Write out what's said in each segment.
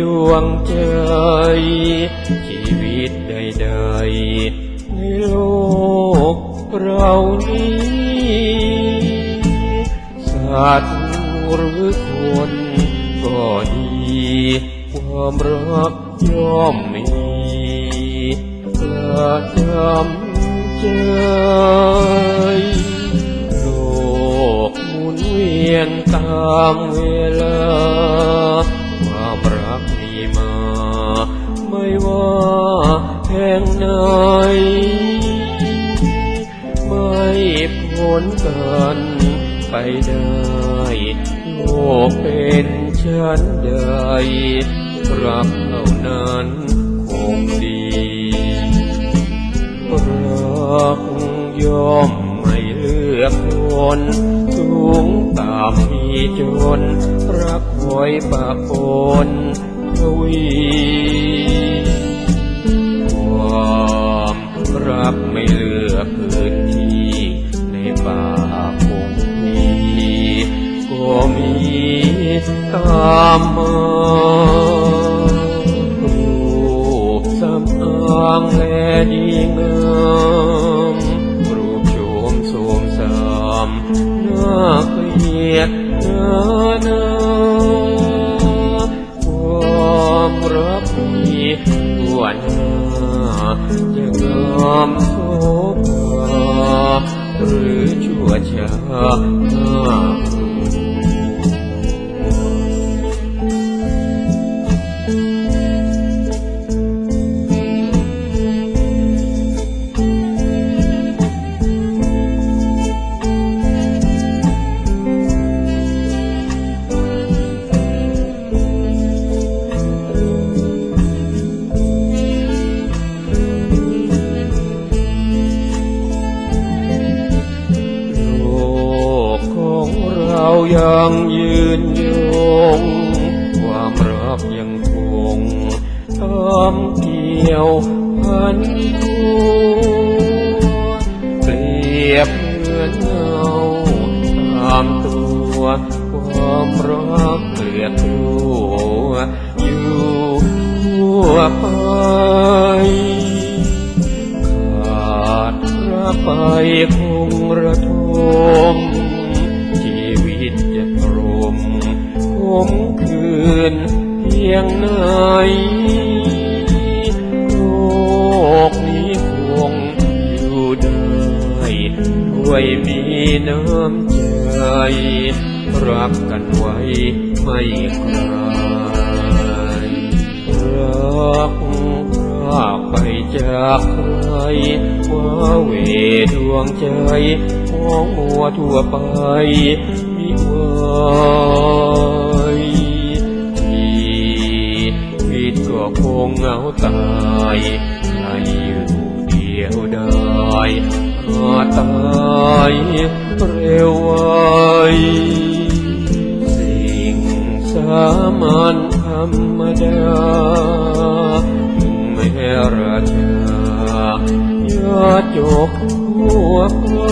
ดวงใจ ชีวิตใดๆในโลกเรานี้ สัตว์หรือคนก็ดี ความรักย่อมมีประจำใจโลกหมุนเวียนตามเว มา ไม่ว่าแห่งไหน ไม่พ้นกันไปได้ โลกเป็นฉันใดรักเท่านั้นคงดีรักย่อมไม่เลือกคนสูงต่ำมีจนรักคอยปะปน ทวีความรักไม่เลือกพื้นที่ในป่าคงมีก็มีตามมา รือชั่ากยังคงทำเกี่ยวพันตัวเปรียบเหมือนเงาตามตัวความรักเกลียดกลัวอยู่ทั่วไปขาดระไปคงระทมชีวิตจะรมคมคื งไหนโลกนี้คงอยู่ได้ด้วยมีน้ำใจ รักกันไว้ไม่คลายรักพราไปจากใครว่าเวดวงใจมองมัวทั่วไปมิวชี อาจตายเร็วไวสิ่งสามัญธรรมดาถึงแม้ราชายาจกหัวใคร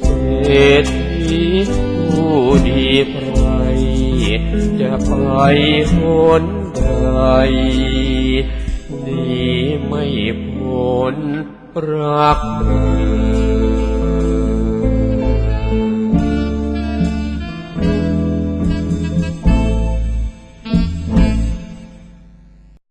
เศรษฐีผู้ดีไพรจะไปหนใด หนีไม่พ้นรักเธอ